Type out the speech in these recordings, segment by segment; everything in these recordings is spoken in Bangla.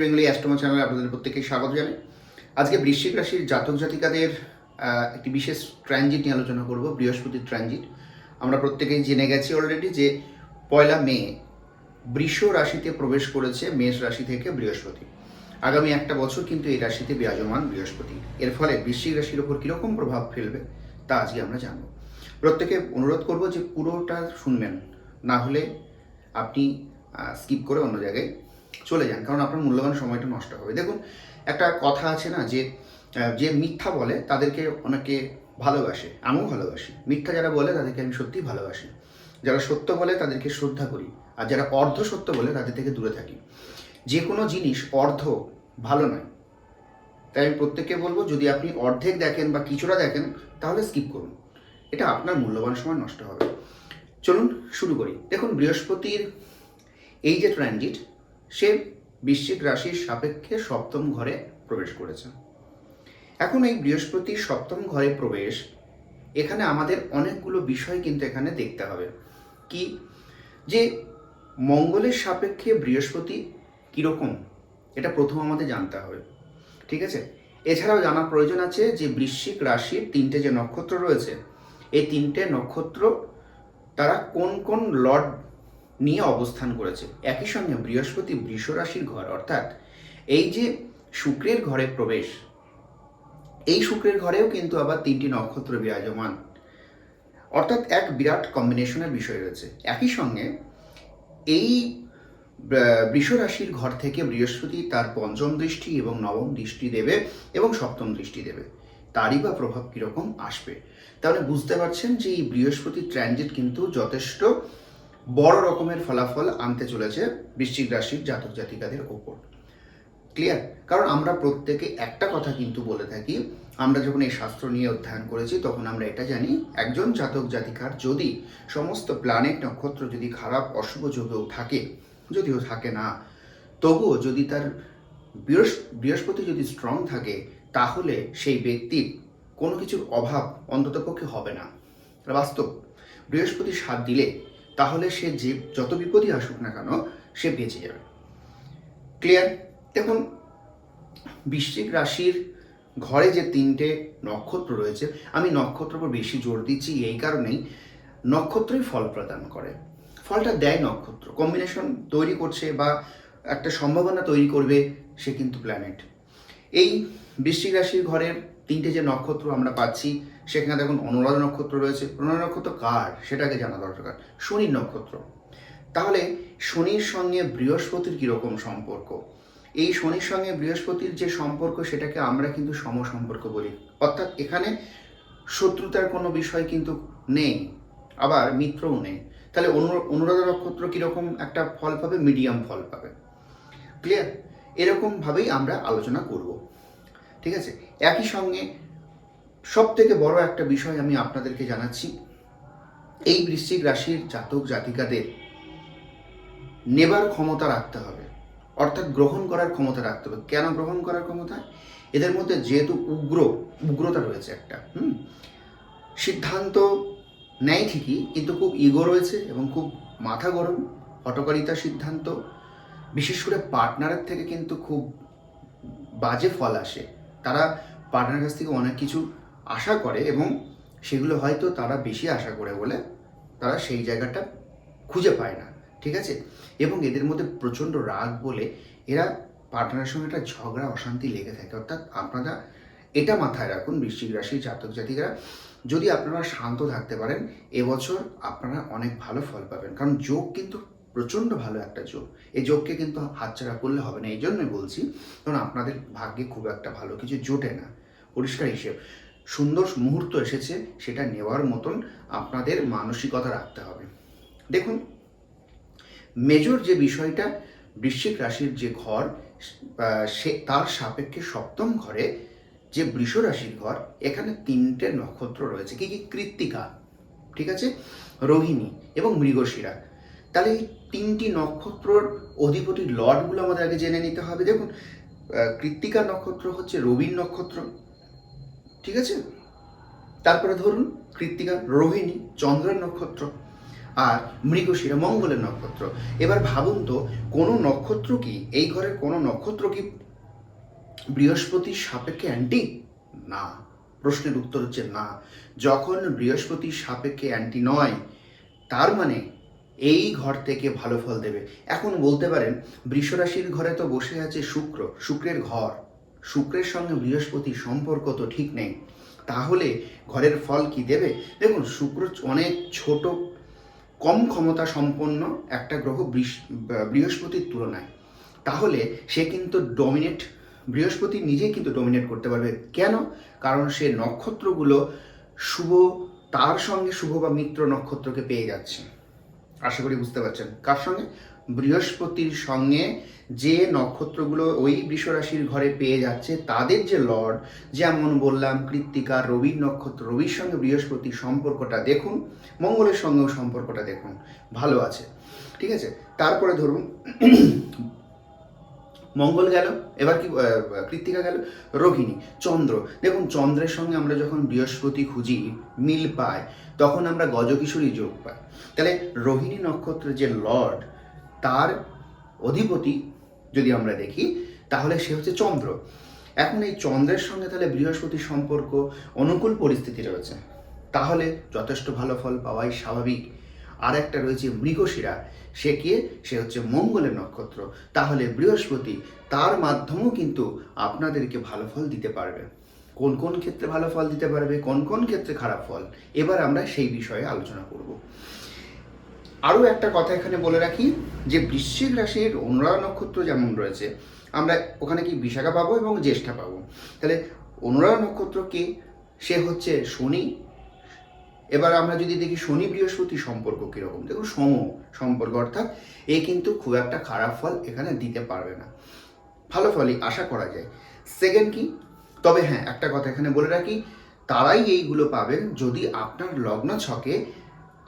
বেঙ্গলি অ্যাস্ট্রোমা চ্যানেলে আপনাদের প্রত্যেককে স্বাগত জানাই। আজকে বৃশ্চিক রাশির জাতক জাতিকাদের একটি বিশেষ ট্রানজিট নিয়ে আলোচনা করব, বৃহস্পতির ট্রানজিট আমরা প্রত্যেকেই জেনে গেছি অলরেডি যে পয়লা মে বৃষ রাশিতে প্রবেশ করেছে, মেষ রাশি থেকে বৃহস্পতি। আগামী একটা বছর কিন্তু এই রাশিতে বিরাজমান বৃহস্পতি। এর ফলে বৃশ্চিক রাশির ওপর কীরকম প্রভাব ফেলবে, তা আজকে আমরা জানব। প্রত্যেকে অনুরোধ করব যে পুরোটা শুনবেন, না হলে আপনি স্কিপ করে অন্য জায়গায় চলে যান, কারণ আপনার মূল্যবান সময়টা নষ্ট হবে। দেখুন, একটা কথা আছে না যে যে মিথ্যা বলে তাদেরকে অনেকে ভালোবাসে, আমিও ভালোবাসি। মিথ্যা যারা বলে তাদেরকে আমি সত্যিই ভালোবাসি। যারা সত্য বলে তাদেরকে শ্রদ্ধা করি, আর যারা অর্ধ সত্য বলে তাদের থেকে দূরে থাকি। যে কোনো জিনিস অর্ধ ভালো নয়। তাই আমি প্রত্যেককে বলব, যদি আপনি অর্ধেক দেখেন বা কিছুটা দেখেন, তাহলে স্কিপ করুন। এটা আপনার মূল্যবান সময় নষ্ট হবে। চলুন শুরু করি। দেখুন, বৃহস্পতির এই যে ট্রানজিট সে বৃশ্চিক রাশির সাপেক্ষে সপ্তম ঘরে প্রবেশ করেছে। এখন এই বৃহস্পতি সপ্তম ঘরে প্রবেশ, এখানে আমাদের অনেকগুলো বিষয় কিন্তু এখানে দেখতে হবে। কি? যে মঙ্গলের সাপেক্ষে বৃহস্পতি কীরকম? এটা প্রথম আমাদের জানতে হবে। ঠিক আছে? এছাড়াও জানা প্রয়োজন আছে যে বৃশ্চিক রাশির তিনটে যে নক্ষত্র রয়েছে, এই তিনটে নক্ষত্র তারা কোন কোন লর্ড নিয়ে অবস্থান করেছে। একই সঙ্গে বৃহস্পতি বৃষ রাশির ঘর অর্থাৎ এই যে শুক্রের ঘরে প্রবেশ এই শুক্রের ঘরেও কিন্তু আবার তিনটি নক্ষত্র বিরাজমান। অর্থাৎ এক বিরাট কম্বিনেশনের বিষয় রয়েছে। একই সঙ্গে এই আহ, বৃষ রাশির ঘর থেকে বৃহস্পতি তার পঞ্চম দৃষ্টি এবং নবম দৃষ্টি দেবে এবং সপ্তম দৃষ্টি দেবে। তারই বা প্রভাব কীরকম আসবে? তাহলে বুঝতে পারছেন যে এই বৃহস্পতির ট্রানজিট কিন্তু যথেষ্ট বড় রকমের ফলাফল আনতে চলেছে বৃশ্চিক রাশির জাতক জাতিকাদের ওপর। ক্লিয়ার কারণ আমরা প্রত্যেকে একটা কথা কিন্তু বলে থাকি, আমরা যখন এই শাস্ত্র নিয়ে অধ্যয়ন করেছি, তখন আমরা এটা জানি, একজন জাতক জাতিকার যদি সমস্ত প্ল্যানেট নক্ষত্র যদি খারাপ, অশুভ যোগেও থাকে, যদিও থাকে না, তবুও যদি তার বৃহস্প- বৃহস্পতি যদি স্ট্রং থাকে, তাহলে সেই ব্যক্তির কোনো কিছুর অভাব অন্ততপক্ষে হবে না। বাস্তব, বৃহস্পতি সাথ দিলে তাহলে সে জীব যত বিপদই আসুক না কেন, সে বেঁচে যাবে। ক্লিয়ার দেখুন, বৃশ্চিক রাশির ঘরে যে তিনটে নক্ষত্র রয়েছে, আমি নক্ষত্রের উপর বেশি জোর দিচ্ছি এই কারণেই নক্ষত্রই ফল প্রদান করে। ফলটা দেয় নক্ষত্র। কম্বিনেশন তৈরি করছে বা একটা সম্ভাবনা তৈরি করবে সে কিন্তু প্ল্যানেট এই বৃশ্চিক রাশির ঘরের তিনটে যে নক্ষত্র আমরা পাচ্ছি সেখানে দেখুন অনুরাধা নক্ষত্র রয়েছে। অনুরাধা নক্ষত্র কার? সেটাকে জানা দরকার। শনির নক্ষত্র। তাহলে শনির সঙ্গে বৃহস্পতির কীরকম সম্পর্ক? এই শনির সঙ্গে বৃহস্পতির যে সম্পর্ক, সেটাকে আমরা কিন্তু সম সম্পর্ক বলি। অর্থাৎ এখানে শত্রুতার কোনো বিষয় কিন্তু নেই, আবার মিত্রও নেই। তাহলে অনু- অনুরাধা নক্ষত্র কীরকম একটা ফল পাবে? মিডিয়াম ফল পাবে। ক্লিয়ার? এরকমভাবেই আমরা আলোচনা করব। ঠিক আছে? একই সঙ্গে সব থেকে বড় একটা বিষয় আমি আপনাদেরকে জানাচ্ছি, এই বৃশ্চিক রাশির জাতক জাতিকাদের নেবার ক্ষমতা রাখতে হবে। অর্থাৎ গ্রহণ করার ক্ষমতা রাখতে হবে। কেন গ্রহণ করার ক্ষমতা? এদের মধ্যে যেহেতু উগ্র, উগ্রতা রয়েছে একটা, হুম? সিদ্ধান্ত নেয় ঠিকই, কিন্তু খুব ইগো রয়েছে এবং খুব মাথা গরম, হটকারিতা সিদ্ধান্ত, বিশেষ করে পার্টনারের থেকে কিন্তু খুব বাজে ফল আসে। তারা পার্টনার কাছ থেকে অনেক কিছু আশা করে এবং সেগুলো হয়তো তারা বেশি আশা করে বলে তারা সেই জায়গাটা খুঁজে পায় না, ঠিক আছে? এবং এদের মধ্যে প্রচণ্ড রাগ বলে এরা পার্টনারের সঙ্গে একটা ঝগড়া, অশান্তি লেগে থাকে। অর্থাৎ আপনারা এটা মাথায় রাখুন, বৃশ্চিক রাশির জাতক জাতিকারা, যদি আপনারা শান্ত থাকতে পারেন, এবছর আপনারা অনেক ভালো ফল পাবেন। কারণ যোগ কিন্তু প্রচণ্ড ভালো একটা যোগ। এই যোগকে কিন্তু হাতছাড়া করলে হবে না। এই জন্যই বলছি, কারণ আপনাদের ভাগ্যে খুব একটা ভালো কিছু জোটে না। পরিষ্কার হিসেব। সুন্দর মুহূর্ত এসেছে, সেটা নেওয়ার মতন আপনাদের মানসিকতা রাখতে হবে। দেখুন মেজর যে বিষয়টা, বৃশ্চিক রাশির যে ঘর সে, তার সাপেক্ষে সপ্তম ঘরে যে বৃষ রাশির ঘর, এখানে তিনটে নক্ষত্র রয়েছে। কি কি? কৃত্তিকা, ঠিক আছে? রোহিণী এবং মৃগশিরা। তাহলে এই তিনটি নক্ষত্রর অধিপতি লর্ডগুলো আমাদের আগে জেনে নিতে হবে। দেখুন কৃত্তিকা নক্ষত্র হচ্ছে রবির নক্ষত্র ঠিক আছে? তারপরে ধরুন কৃত্তিকা, রোহিণী, চন্দ্রের নক্ষত্র আর মৃগশিরা, মঙ্গলের নক্ষত্র। এবার ভাবুন তো, কোনো নক্ষত্র কি, এই ঘরের কোনো নক্ষত্র কি বৃহস্পতির সাপেক্ষে অ্যান্টি না। প্রশ্নের উত্তর হচ্ছে না। যখন বৃহস্পতির সাপেক্ষে অ্যান্টি নয়, তার মানে এই ঘর থেকে ভালো ফল দেবে। এখন বলতে পারেন, বৃষরাশির ঘরে তো বসে আছে শুক্র, শুক্রের ঘর। শুক্রের সঙ্গে বৃহস্পতির সম্পর্ক তো ঠিক নেই। তাহলে ঘরের ফল কি দেবে? দেখুন, শুক্র অনেক ছোট, কম ক্ষমতা সম্পন্ন একটা গ্রহ বৃহস্পতির তুলনায়। তাহলে সে কিন্তু ডমিনেট বৃহস্পতি নিজেই কিন্তু ডমিনেট করতে পারবে। কেন? কারণ সে নক্ষত্রগুলো শুভ, তার সঙ্গে শুভ বা মিত্র নক্ষত্রকে পেয়ে যাচ্ছে। আশা করি বুঝতে পারছেন। কার সঙ্গে? বৃহস্পতির সঙ্গে যে নক্ষত্রগুলো ওই বৃষরাশির ঘরে পেয়ে যাচ্ছে, তাদের যে লর্ড, যেমন বললাম, কৃত্তিকা রবির নক্ষত্র, রবির সঙ্গে বৃহস্পতির সম্পর্কটা দেখুন, মঙ্গলের সঙ্গেও সম্পর্কটা দেখুন, ভালো আছে। ঠিক আছে? তারপরে ধরুন, মঙ্গল গেল, এবার কি কৃত্তিকা গেল, রোহিণী, চন্দ্র। দেখুন, চন্দ্রের সঙ্গে আমরা যখন বৃহস্পতি খুঁজি, মিল পাই, তখন আমরা গজকিশোরী যোগ পাই। তাহলে রোহিণী নক্ষত্রের যে লর্ড তার অধিপতি যদি আমরা দেখি, তাহলে সে হচ্ছে চন্দ্র। এখন এই চন্দ্রের সঙ্গে তাহলে বৃহস্পতির সম্পর্ক অনুকূল পরিস্থিতি রয়েছে। তাহলে যথেষ্ট ভালো ফল পাওয়াই স্বাভাবিক। আর একটা রয়েছে মৃগশিরা। সে কে? সে হচ্ছে মঙ্গলের নক্ষত্র। তাহলে বৃহস্পতি তার মাধ্যমেও কিন্তু আপনাদেরকে ভালো ফল দিতে পারবে। কোন কোন ক্ষেত্রে ভালো ফল দিতে পারবে, কোন কোন ক্ষেত্রে খারাপ ফল? এবার আমরা সেই বিষয়ে আলোচনা করব। আরও একটা কথা এখানে বলে রাখি যে বৃশ্চিক রাশির অনুরাধা নক্ষত্র যেমন রয়েছে, আমরা ওখানে কি বিশাখা পাবো এবং জ্যেষ্ঠা পাবো? তাহলে অনুরাধা নক্ষত্র কে সে হচ্ছে শনি। এবার আমরা যদি দেখি শনি বৃহস্পতি সম্পর্ক কীরকম? দেখুন সম সম্পর্ক, অর্থাৎ এ কিন্তু খুব একটা খারাপ ফল এখানে দিতে পারবে না। ভালো ফলই আশা করা যায়। সেকেন্ড কি? তবে হ্যাঁ একটা কথা এখানে বলে রাখি, তারাই এইগুলো পাবেন যদি আপনার লগ্ন ছকে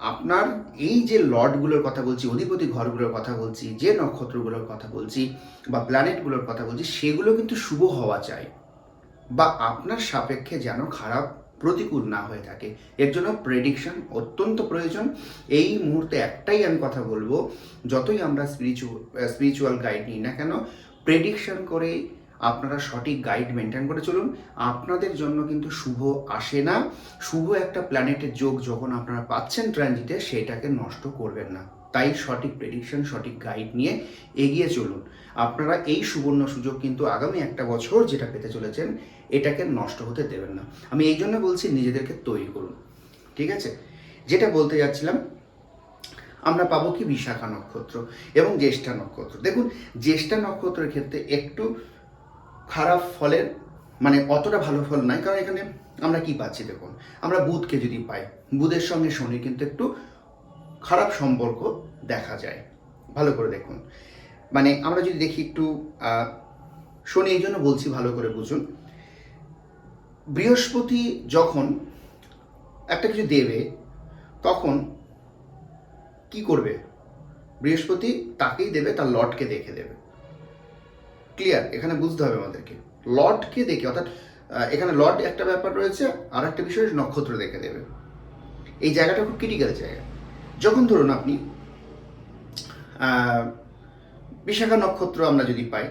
আপনার এই যে লর্ডগুলোর কথা বলছি, অধিপতি ঘরগুলোর কথা বলছি, যে নক্ষত্রগুলোর কথা বলছি বা প্ল্যানেটগুলোর কথা বলছি, সেগুলো কিন্তু শুভ হওয়া চাই। বা আপনার সাপেক্ষে যেন খারাপ প্রতিকূল না হয়ে থাকে। এর জন্য প্রেডিকশন অত্যন্ত প্রয়োজন। এই মুহূর্তে একটাই আমি কথা বলব, যতই আমরা স্পিরিচুয়াল স্পিরিচুয়াল গাইড নিই না কেন প্রেডিকশন করে আপনারা সঠিক গাইড মেনটেন করে চলুন। আপনাদের জন্য কিন্তু শুভ আসে না। শুভ একটা প্ল্যানেটের যোগ যখন আপনারা পাচ্ছেন ট্রানজিটে সেটাকে নষ্ট করবেন না। তাই সঠিক প্রেডিকশন সঠিক গাইড নিয়ে এগিয়ে চলুন। আপনারা এই সুবর্ণ সুযোগ কিন্তু আগামী একটা বছর যেটা পেতে চলেছেন, এটাকে নষ্ট হতে দেবেন না। আমি এই জন্য বলছি, নিজেদেরকে তৈরি করুন। ঠিক আছে? যেটা বলতে যাচ্ছিলাম, আমরা পাবো কি? বিশাখা নক্ষত্র এবং জ্যেষ্ঠা নক্ষত্র। দেখুন, জ্যেষ্ঠা নক্ষত্রের ক্ষেত্রে একটু খারাপ ফলের মানে অতটা ভালো ফল নাই কারণ এখানে আমরা কি পাচ্ছি দেখুন? আমরা বুধকে যদি পাই, বুধের সঙ্গে শনি কিন্তু একটু খারাপ সম্পর্ক দেখা যায়। ভালো করে দেখুন। মানে আমরা যদি দেখি একটু শনি এই জন্য বলছি ভালো করে বুঝুন। বৃহস্পতি যখন একটা কিছু দেবে, তখন কি করবে? বৃহস্পতি তাকেই দেবে, তার লটকে দেখে দেবে। ক্লিয়ার এখানে বুঝতে হবে আমাদেরকে। লটকে দেখে, অর্থাৎ এখানে লট একটা ব্যাপার রয়েছে, আর একটা বিষয় নক্ষত্র দেখে দেবে। এই জায়গাটা খুব ক্রিটিক্যাল জায়গা। যখন ধরুন আপনি বিশাখা নক্ষত্র আমরা যদি পাই,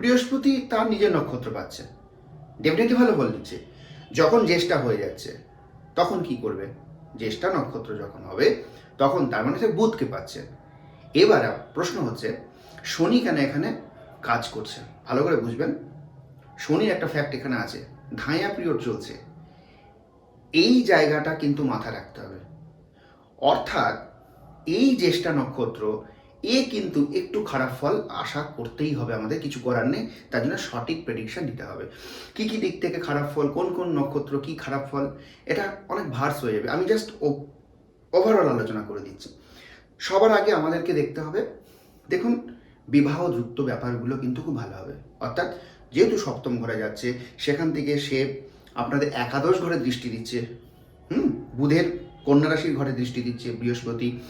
বৃহস্পতি তার নিজের নক্ষত্র পাচ্ছে। ডেফিনেটলি ভালো ফল দিচ্ছে। যখন জ্যেষ্ঠা হয়ে যাচ্ছে, তখন কি করবে? জ্যেষ্ঠা নক্ষত্র যখন হবে, তখন তার মানে সে বুধকে পাচ্ছে। এবার প্রশ্ন হচ্ছে, শনি কেন এখানে কাজ করছে। ভালো করে বুঝবেন? শনির একটা ফ্যাক্ট এখানে আছে। ধাঁয়া পিরিয়ড চলছে। এই জায়গাটা কিন্তু মাথায় রাখতে হবে। অর্থাৎ এই জ্যেষ্ঠা নক্ষত্র, এ কিন্তু একটু খারাপ ফল আশা করতেই হবে আমাদের, কিছু করার নেই, তার জন্য সঠিক প্রেডিকশন দিতে হবে। কি কি দিক থেকে খারাপ ফল, কোন কোন নক্ষত্র কি খারাপ ফল, এটা অনেক ভার্স হয়ে যাবে। আমি জাস্ট ওভারঅল আলোচনা করে দিচ্ছি। সবার আগে আমাদেরকে দেখতে হবে। দেখুন বিবাহযুক্ত ব্যাপারগুলো কিন্তু খুব ভালো হবে। অর্থাৎ যেহেতু সপ্তম ঘরে যাচ্ছে, সেখান থেকে সে আপনাদের একাদশ ঘরে দৃষ্টি দিচ্ছে, হুম? বুধের কন্যা রাশির ঘরে দৃষ্টি দিচ্ছে, বৃহস্পতি।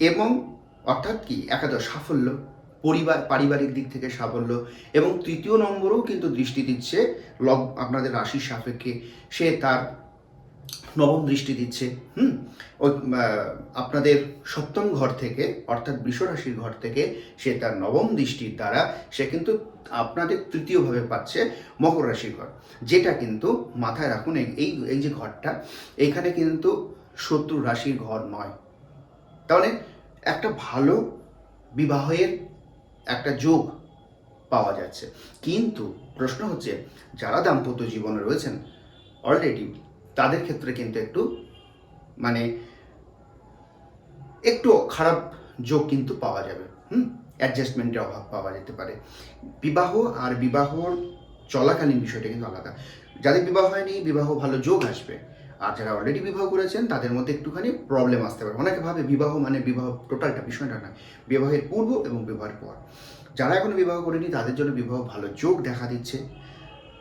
এবং অর্থাৎ কি? একাদশ, সাফল্য, পরিবার, পারিবারিক দিক থেকে সাফল্য। এবং তৃতীয় নম্বরেও কিন্তু দৃষ্টি দিচ্ছে লগ আপনাদের রাশির সাপেক্ষে। সে তার নবম দৃষ্টি দিচ্ছে, হুম? ওই আপনাদের সপ্তম ঘর থেকে, অর্থাৎ রাশির ঘর থেকে সে তার নবম দৃষ্টির দ্বারা সে কিন্তু আপনাদের তৃতীয়ভাবে পাচ্ছে মকর রাশির ঘর, যেটা কিন্তু মাথায় রাখুন এই এই যে ঘরটা, এখানে কিন্তু শত্রু রাশির ঘর নয়। তাহলে একটা ভালো বিবাহের একটা যোগ পাওয়া যাচ্ছে। কিন্তু প্রশ্ন হচ্ছে, যারা দাম্পত্য জীবনে রয়েছেন অলরেডি তাদের ক্ষেত্রে কিন্তু একটু মানে একটু খারাপ যোগ কিন্তু পাওয়া যাবে, হুম? অ্যাডজাস্টমেন্টের অভাব পাওয়া যেতে পারে। বিবাহ আর বিবাহর চলাকালীন বিষয়টা কিন্তু আলাদা। যাদের বিবাহ হয়নি, বিবাহ ভালো যোগ আসবে। আর যারা অলরেডি বিবাহ করেছেন, তাদের মধ্যে একটুখানি প্রবলেম আসতে পারে। অনেকে ভাবে বিবাহ মানে বিবাহ টোটালটা বিষয়টা না বিবাহের পূর্ব এবং বিবাহের পর। যারা এখনও বিবাহ করেনি, তাদের জন্য বিবাহ ভালো যোগ দেখা দিচ্ছে।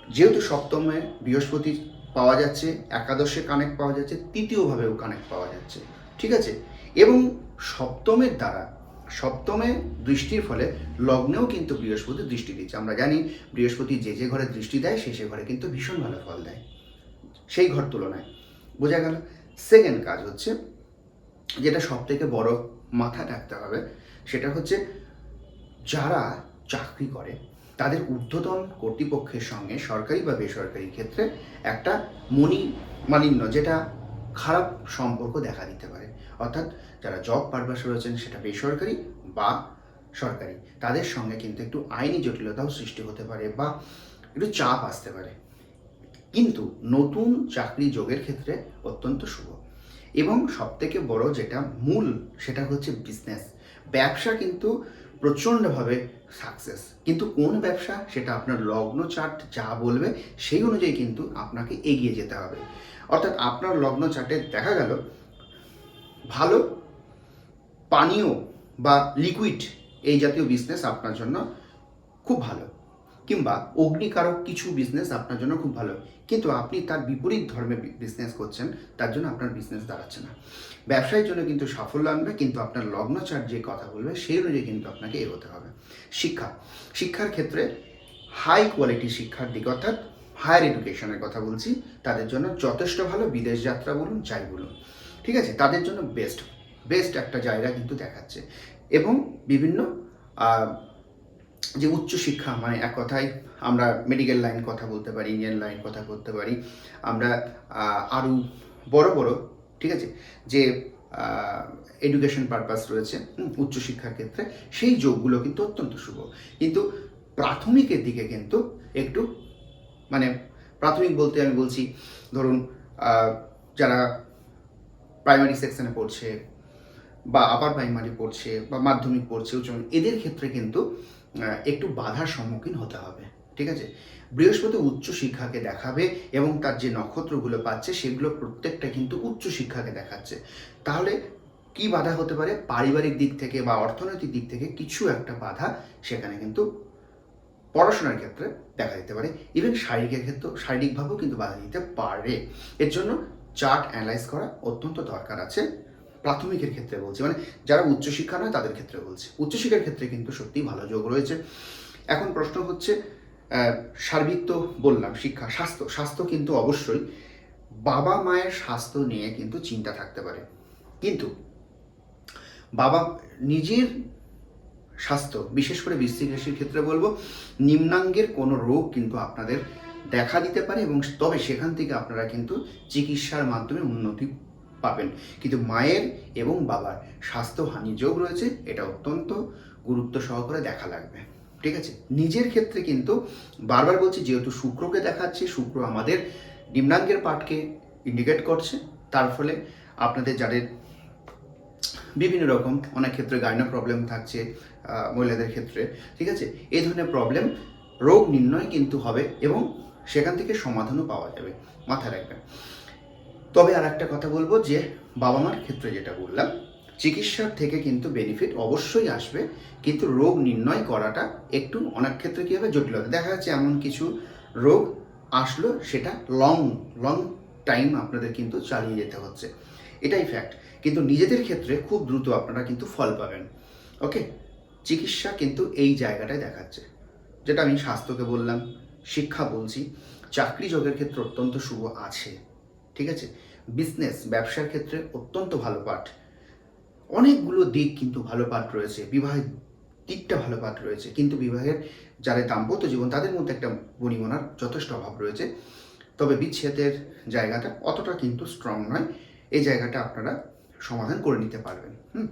যেহেতু সপ্তমে বৃহস্পতি পাওয়া যাচ্ছে, একাদশে কানেক্ট পাওয়া যাচ্ছে, তৃতীয়ভাবেও কানেক্ট পাওয়া যাচ্ছে, ঠিক আছে? এবং সপ্তমের দ্বারা, সপ্তমে দৃষ্টির ফলে লগ্নেও কিন্তু বৃহস্পতি দৃষ্টি দিচ্ছে। আমরা জানি বৃহস্পতি যে যে ঘরে দৃষ্টি দেয়, সে সে ঘরে কিন্তু ভীষণ ভালো ফল দেয়, সেই ঘর তুলনায়। বোঝা গেল? সেকেন্ড কাজ হচ্ছে, যেটা সব থেকে বড় মাথা রাখতে হবে, সেটা হচ্ছে যারা চাকরি করে তাদের ঊর্ধ্বতন কর্তৃপক্ষের সঙ্গে সরকারি বা বেসরকারি ক্ষেত্রে একটা মনি মালিন্য যেটা খারাপ সম্পর্ক দেখা দিতে পারে। অর্থাৎ যারা জব পারপাস রয়েছেন সেটা বেসরকারি বা সরকারি। তাদের সঙ্গে কিন্তু একটু আইনি জটিলতাও সৃষ্টি হতে পারে বা একটু চাপ আসতে পারে। কিন্তু নতুন চাকরি যোগের ক্ষেত্রে অত্যন্ত শুভ। এবং সবথেকে বড় যেটা মূল সেটা হচ্ছে বিজনেস ব্যবসা কিন্তু প্রচণ্ডভাবে সাকসেস কিন্তু কোন ব্যবসা? সেটা আপনার লগ্ন চার্ট যা বলবে, সেই অনুযায়ী কিন্তু আপনাকে এগিয়ে যেতে হবে। অর্থাৎ আপনার লগ্ন চার্টে দেখা গেল, ভালো পানীয় বা লিকুইড এই জাতীয় বিজনেস আপনার জন্য খুব ভালো। কিংবা অগ্নিকারক কিছু বিজনেস আপনার জন্য খুব ভালো। কিন্তু আপনি তার বিপরীত ধর্মে বিজনেস করছেন, তার জন্য আপনার বিজনেস দাঁড়াচ্ছে না। ব্যবসায়ের জন্য কিন্তু সাফল্য আনবে, কিন্তু আপনার লগ্নচার যে কথা বলবে, সেই অনুযায়ী কিন্তু আপনাকে এগোতে হবে। শিক্ষা। শিক্ষার ক্ষেত্রে হাই কোয়ালিটি শিক্ষার দিক অর্থাৎ হায়ার এডুকেশনের কথা বলছি, তাদের জন্য যথেষ্ট ভালো বিদেশ যাত্রা বলুন, যাই বলুন। ঠিক আছে? তাদের জন্য বেস্ট বেস্ট একটা জায়গা কিন্তু দেখাচ্ছে। এবং বিভিন্ন যে উচ্চশিক্ষা মানে এক কথায় আমরা মেডিকেল লাইন কথা বলতে পারি ইঞ্জিনিয়ার লাইন কথা বলতে পারি, আমরা আরও বড় বড়, ঠিক আছে? যে এডুকেশন পারপাস রয়েছে উচ্চশিক্ষার ক্ষেত্রে, সেই যোগগুলো কিন্তু অত্যন্ত শুভ। কিন্তু প্রাথমিকের দিকে কিন্তু একটু মানে প্রাথমিক বলতে আমি বলছি, ধরুন যারা প্রাইমারি সেকশনে পড়ছে বা আপার প্রাইমারি পড়ছে বা মাধ্যমিক পড়ছে, উচ্চ এদের ক্ষেত্রে কিন্তু একটু বাধার সম্মুখীন হতে হবে, ঠিক আছে? বৃহস্পতি উচ্চ শিক্ষাকে দেখাবে এবং তার যে নক্ষত্রগুলো পাচ্ছে সেগুলো প্রত্যেকটা কিন্তু উচ্চ শিক্ষাকে দেখাচ্ছে। তাহলে কি বাধা হতে পারে? পারিবারিক দিক থেকে বা অর্থনৈতিক দিক থেকে কিছু একটা বাধা সেখানে কিন্তু পড়াশোনার ক্ষেত্রে দেখা দিতে পারে। ইভেন শারীরিকের ক্ষেত্রে শারীরিকভাবেও কিন্তু বাধা দিতে পারে। এর জন্য চার্ট অ্যানালাইজ করা অত্যন্ত দরকার আছে। প্রাথমিকের ক্ষেত্রে বলছি মানে যারা উচ্চশিক্ষা নয় তাদের ক্ষেত্রে বলছি। উচ্চশিক্ষার ক্ষেত্রে কিন্তু সত্যিই ভালো যোগ রয়েছে। এখন প্রশ্ন হচ্ছে সার্বিক তো বললাম, শিক্ষা, স্বাস্থ্য স্বাস্থ্য কিন্তু অবশ্যই বাবা মায়ের স্বাস্থ্য নিয়ে কিন্তু চিন্তা থাকতে পারে। কিন্তু বাবা নিজের স্বাস্থ্য, বিশেষ করে বৃশ্চিক ক্ষেত্রে বলব, নিম্নাঙ্গের কোনো রোগ কিন্তু আপনাদের দেখা দিতে পারে এবং তবে সেখান থেকে আপনারা কিন্তু চিকিৎসার মাধ্যমে উন্নতি পাবেন। কিন্তু মায়ের এবং বাবার স্বাস্থ্যহানি যোগ রয়েছে, এটা অত্যন্ত গুরুত্ব সহকারে দেখা লাগবে। ঠিক আছে? নিজের ক্ষেত্রে কিন্তু বারবার বলছি, যেহেতু শুক্রকে দেখাচ্ছে, শুক্র আমাদের নিম্নাঙ্গের পাঠকে ইন্ডিকেট করছে। তার ফলে আপনাদের যাদের বিভিন্ন রকম, অনেক ক্ষেত্রে গাইনো প্রবলেম থাকছে মহিলাদের ক্ষেত্রে, ঠিক আছে? এই ধরনের প্রবলেম রোগ নির্ণয় কিন্তু হবে এবং সেখান থেকে সমাধানও পাওয়া যাবে। মাথায় রাখবেন। তবে আর একটা কথা বলব যে বাবা মার ক্ষেত্রে যেটা বললাম, চিকিৎসার থেকে কিন্তু বেনিফিট অবশ্যই আসবে, কিন্তু রোগ নির্ণয় করাটা একটু অনেক ক্ষেত্রে কী হবে জটিলতা। দেখা যাচ্ছে এমন কিছু রোগ আসলো, সেটা লং লং টাইম আপনাদের কিন্তু চালিয়ে যেতে হচ্ছে। এটাই ফ্যাক্ট কিন্তু নিজেদের ক্ষেত্রে খুব দ্রুত আপনারা কিন্তু ফল পাবেন। ওকে চিকিৎসা কিন্তু এই জায়গাটায় দেখাচ্ছে। যেটা আমি স্বাস্থ্যকে বললাম, শিক্ষা বলছি, চাকরি যোগের ক্ষেত্রে অত্যন্ত শুভ আছে। ঠিক আছে? বিজনেস ব্যবসার ক্ষেত্রে অত্যন্ত ভালো পাঠ। অনেকগুলো দিক কিন্তু ভালো পাঠ রয়েছে। বিবাহের দিকটা ভালো পাঠ রয়েছে। কিন্তু বিবাহের যারা দাম্পত্য জীবন, তাদের মধ্যে একটা বনিমনার যথেষ্ট অভাব রয়েছে। তবে বিচ্ছেদের জায়গাটা অতটা কিন্তু স্ট্রং নয়। এই জায়গাটা আপনারা সমাধান করে নিতে পারবেন। হুম?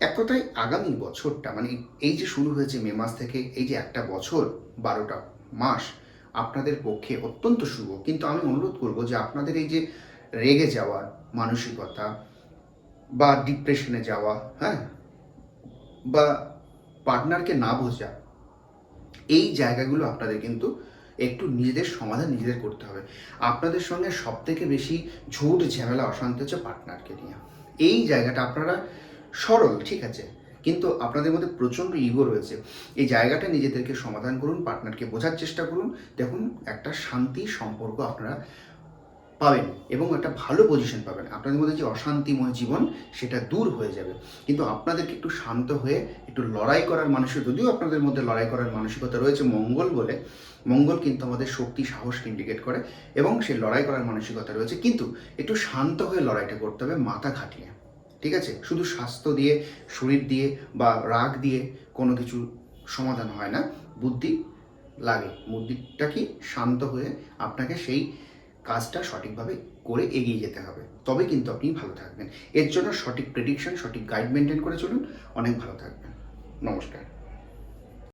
এক কথায় আগামী বছরটা মানে এই যে শুরু হয়েছে মে মাস থেকে, এই যে একটা বছর, বারোটা মাস আপনাদের পক্ষে অত্যন্ত শুভ। কিন্তু আমি অনুরোধ করব যে আপনাদের এই যে রেগে যাওয়ার মানসিকতা বা ডিপ্রেশনে যাওয়া হ্যাঁ? বা পার্টনারকে না বোঝা, এই জায়গাগুলো আপনাদের কিন্তু একটু নিজেদের সমাধান নিজেদের করতে হবে। আপনাদের সঙ্গে সব থেকে বেশি ঝুট ঝামেলা, অশান্তি হচ্ছে পার্টনারকে নিয়ে। এই জায়গাটা আপনারা সরল, ঠিক আছে? কিন্তু আপনাদের মধ্যে প্রচণ্ড ইগো রয়েছে। এই জায়গাটা নিজেদেরকে সমাধান করুন পার্টনারকে বোঝার চেষ্টা করুন। দেখুন, একটা শান্তি সম্পর্ক আপনারা পাবেন এবং একটা ভালো পজিশন পাবেন। আপনাদের মধ্যে যে অশান্তিময় জীবন, সেটা দূর হয়ে যাবে। কিন্তু আপনাদেরকে একটু শান্ত হয়ে, একটু লড়াই করার মানুষের যদিও আপনাদের মধ্যে লড়াই করার মানসিকতা রয়েছে মঙ্গল বলে, মঙ্গল কিন্তু আমাদের শক্তি সাহসকে ইন্ডিকেট করে এবং সেই লড়াই করার মানসিকতা রয়েছে। কিন্তু একটু শান্ত হয়ে লড়াইটা করতে হবে, মাথা খাটিয়ে। ঠিক আছে? শুধু স্বাস্থ্য দিয়ে, শরীর দিয়ে বা রাগ দিয়ে কোনো কিছু সমাধান হয় না। বুদ্ধি লাগে। বুদ্ধিটা কি শান্ত হয়ে আপনাকে সেই কাজটা সঠিকভাবে করে এগিয়ে যেতে হবে। তবে কিন্তু আপনি ভালো থাকবেন। এর জন্য সঠিক প্রেডিকশন সঠিক গাইড মেনটেন করে চলুন। অনেক ভালো থাকবেন। নমস্কার।